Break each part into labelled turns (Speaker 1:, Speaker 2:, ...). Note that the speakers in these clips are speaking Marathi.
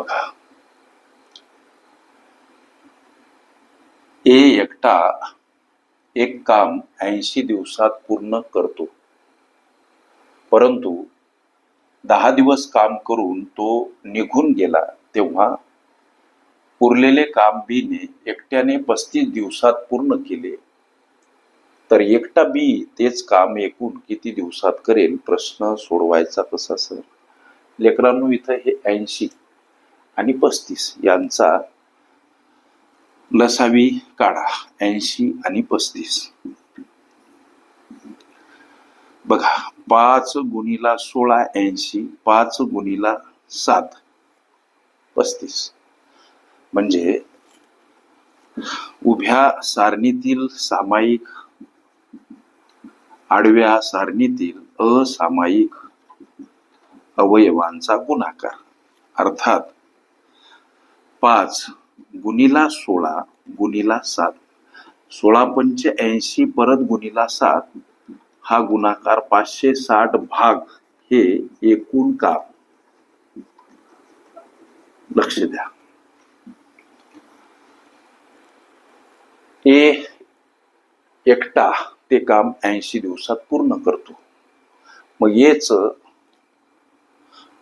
Speaker 1: बघा. ए एकटा एक काम ऐंशी दिवसात पूर्ण करतो. परंतु दहा दिवस काम करून तो निघून गेला तेव्हा उरलेले काम बीने एकट्याने पस्तीस दिवसात पूर्ण केले. तर एकटा बी तेच काम एकूण किती दिवसात करेल प्रश्न सोडवायचा कसा सर? लेकरांनो इथं हे ऐंशी आणि पस्तीस यांचा लसावी काढा ऐंशी आणि पस्तीस. बघा पाच गुणीला सोळा ऐंशी पाच गुणीला सात पस्तीस. म्हणजे उभ्या सारणीतील सामायिक आडव्या सारणीतील असामायिक अवयवांचा गुणाकार. अर्थात पाच गुणीला सोळा गुणीला सात. सोळा पंच ऐंशी परत गुणीला सात हा गुणाकार पाचशे साठ भाग हे एकूण काम लक्ष द्या. ए एकटा ते काम ऐंशी दिवसात पूर्ण करतो. मग येच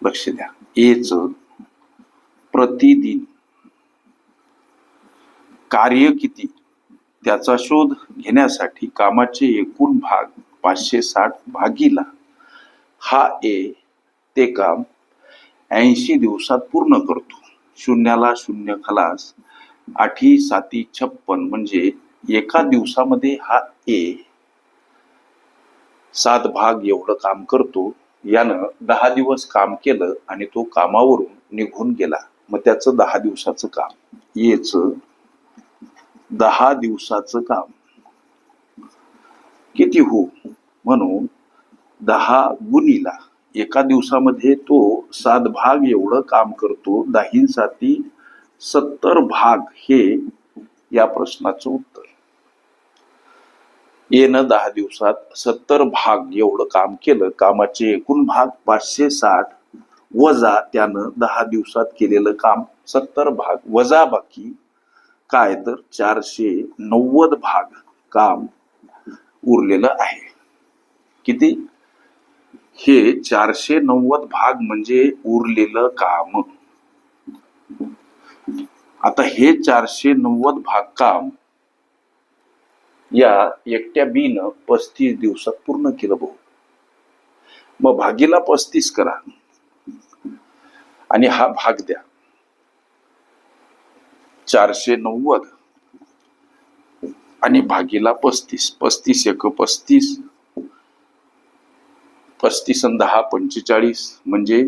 Speaker 1: लक्ष द्या. येच प्रतिदिन. कार्य किती? त्याचा शोध घेण्यासाठी कामाचे एकूण भाग पाचशे साठ भागीला. हा ए ते काम ऐंशी दिवसात पूर्ण करतो. शून्याला शून्य खलास आठी साती छप्पन म्हणजे एका दिवसामध्ये हा ए सात भाग एवढं काम करतो. यानं दहा दिवस काम केलं आणि तो कामावरून निघून गेला. मग त्याचं दहा दिवसाचं काम. येच दहा दिवसाचं काम. किती हो? म्हणून दहा गुणीला. एका दिवसामध्ये तो सात भाग एवढं काम करतो. दाहींसाठी सत्तर भाग हे या प्रश्नाचं उत्तर. येणं दहा दिवसात सत्तर भाग एवढं काम केलं. कामाचे एकूण भाग पाचशे साठ. वजा त्यानं दहा दिवसात केलेलं काम सत्तर भाग. वजा बाकी काय तर चारशे नव्वद भाग काम उरलेलं आहे. किती? हे चारशे नव्वद भाग म्हणजे उरलेलं काम. आता हे चारशे नव्वद भाग काम या एकट्या बीनं पस्तीस दिवसात पूर्ण केलं भाऊ. मग भागीला पस्तीस करा. आणि हा भाग द्या. चारशे नव्वद. आणि भागीला पस्तीस पस्तीस एक पस्तीस. पस्तीस आणि दहा पंचेचाळीस म्हणजे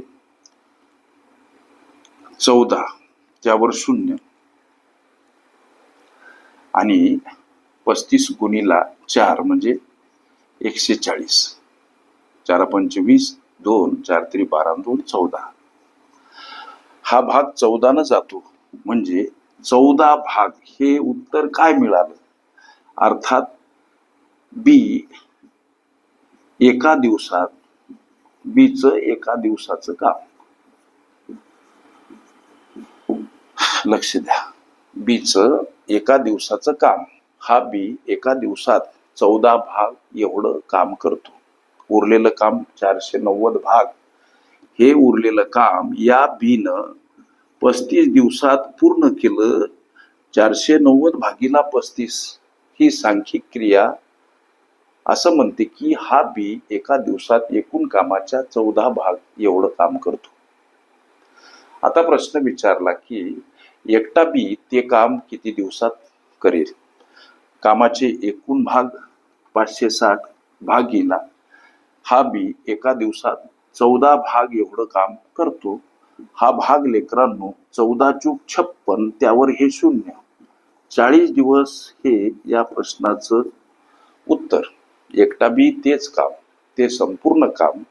Speaker 1: चौदा. त्यावर शून्य. आणि पस्तीस गुणीला चार म्हणजे एकशे चाळीस चार पंचवीस दोन चार तरी बारा दोन चौदा. हा भाग चौदानं जातो. म्हणजे चौदा भाग हे उत्तर काय मिळालं? अर्थात बी एका दिवसात बीच एका दिवसाचं काम. लक्ष द्या. बीच एका दिवसाचं काम. हा बी एका दिवसात चौदा भाग एवढं काम करतो. उरलेलं काम चारशे नव्वद भाग. हे उरलेलं काम या बीनं पस्तीस दिवसात पूर्ण केलं चारशे नव्वद भागीला पस्तीस ही सांख्यिक क्रिया. असं म्हणते की हा बी एका दिवसात एकूण कामाच्या चौदा भाग एवढं काम करतो. आता प्रश्न विचारला की एकटा बी ते काम किती दिवसात करेल? कामाचे एकूण भाग पाचशे साठ भागीला हा बी एका दिवसात चौदा भाग एवढं काम करतो. हा भाग लेकरांनो चौदा चूक छप्पन त्यावर हे शून्य. चाळीस दिवस हे या प्रश्नाचं उत्तर. एकटा बी तेच काम ते संपूर्ण काम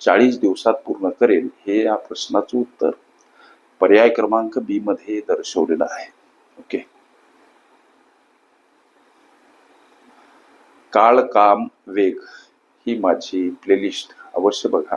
Speaker 1: चाळीस दिवसात पूर्ण करेल हे या प्रश्नाचं उत्तर. पर्याय क्रमांक बी मध्ये दर्शवलेलं आहे. ओके. काळ काम वेग ही माझी प्लेलिस्ट अवश्य बघा.